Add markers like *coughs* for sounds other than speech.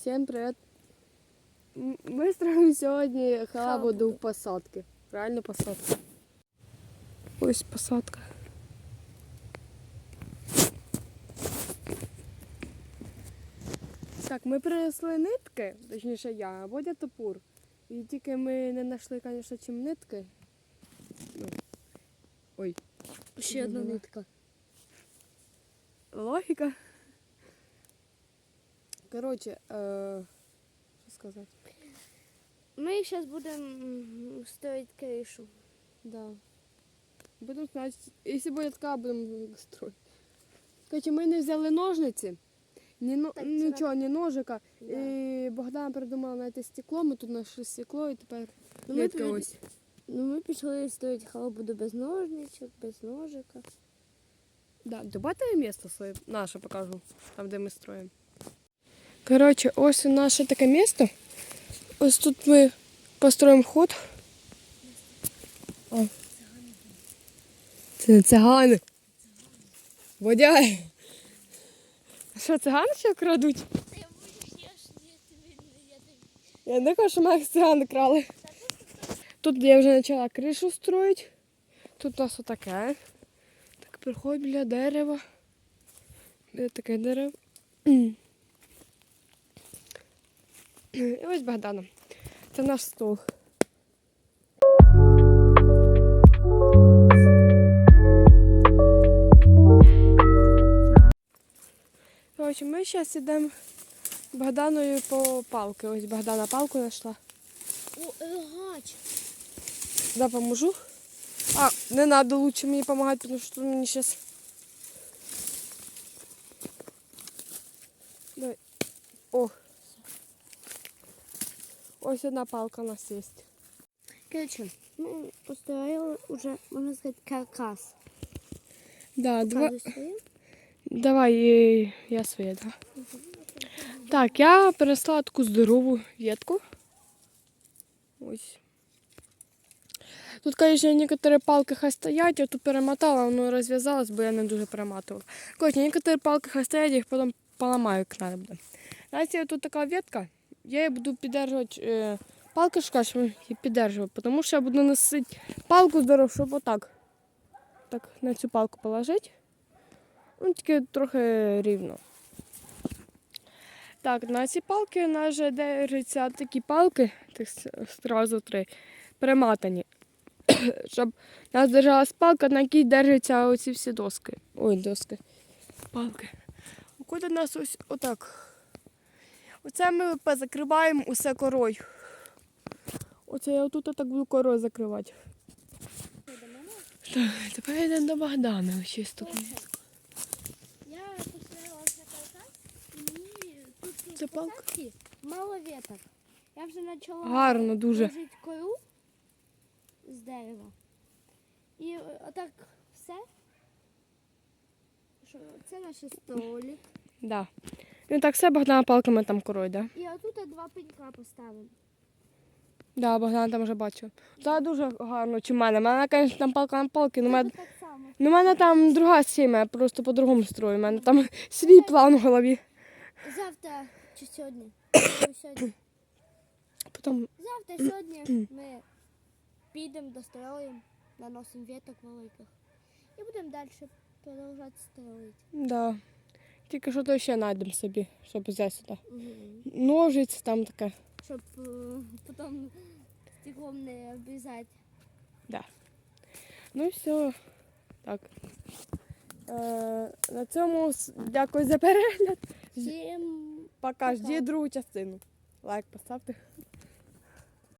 Всім привіт. Ми строїмо сьогодні халабу до посадки. Правильно посадка. Ось посадка. Так, ми принесли нитки, точніше я, а Бодя топор. І тільки ми не знайшли, звісно, чим нитки. Ну. Ой. Ще одна нитка. Логіка. Коротше, е, що сказати? Ми зараз будемо строїти кришу. Да. Будемо знати, якщо буде така, будемо строїти. Коротше, ми не взяли ножниці, ні, но- Так, це нічого, ні ножика. Да. І Богдан придумав знайти стекло, ми тут знайшли стекло і тепер Ну, ми, нитка пі- ось. ну, ми пішли строїти халабуду без ножничок, без ножика. Да, давайте місце своє наше покажу, там де ми строїмо. Коротше, ось наше таке місто. Ось тут ми построїмо ход. О. Це не цигани. Водяй. Що, цигани ще крадуть? Я не кажу, що їх цигани крали. Тут я вже почала кришу строїти. Тут у нас отаке. Так, приходь біля дерева. Де таке дерево? І ось Богдана. Це наш стол. Коротше, ми зараз йдемо Богданою по палки. Ось Богдана палку знайшла. О, рогач. Допоможу. А, не надо лучше мені допомагати, тому що мені зараз. Давай. О. Ось одна палка у нас є. Коротше, ми построїли вже, можна сказати, каркас. Да, два... Давай, е, я своє, да. Так, я переслала таку здорову ветку. Ось. Тут, конечно, некоторые палки хай стоять, я тут перемотала, воно розв'язалось, бо я не дуже перематувала. Короче, некоторые палки хай стоять, їх потім поламаю, як надо буде. Знаєте, тут така ветка, я буду піддержувати, е, палки щоб її піддержувати, тому що я буду носити палку здорову, щоб отак. Так, на цю палку положити. Ну, тільки трохи рівно. Так, на ці палки у нас же держаться такі палки, так одразу три, приматані. *coughs* Щоб нас держалась палка, на якій держаться оці всі доски. Ой, доски. Палки. Куди нас ось отак. Оце ми позакриваємо усе корою. Оце я отут так буду корою закривати. Так, тепер йдемо до Богдана. Ось тут. Я построїла вже каркас, і тут Це палка? мало веток. Я вже почала Гарно дуже. ложити кору з дерева. І отак все. Що, це наш столик. Да. Ну так все Богдана палками там корой, да? І отут два пенька поставимо. Да, Богдан там вже бачив. Це дуже гарно, чи в мене. У мене, звісно, там палка на палки, але в мене, ну, в мене там друга схема, я просто по-другому строю. У мене там *laughs* свій план в голові. Завтра чи сьогодні? Сьогодні. Потім, Завтра сьогодні ми підемо достроїмо, наносимо веток великих. І будемо далі продовжувати строїти. да. Тільки що то ще знайдемо собі, щоб взяти сюди. Ножиць там таке. Щоб е, потім стеклом не обрізати. Ну і все. Так. Е, на цьому с- дякую за перегляд. Всім Пока, жди другу частину. Лайк поставте.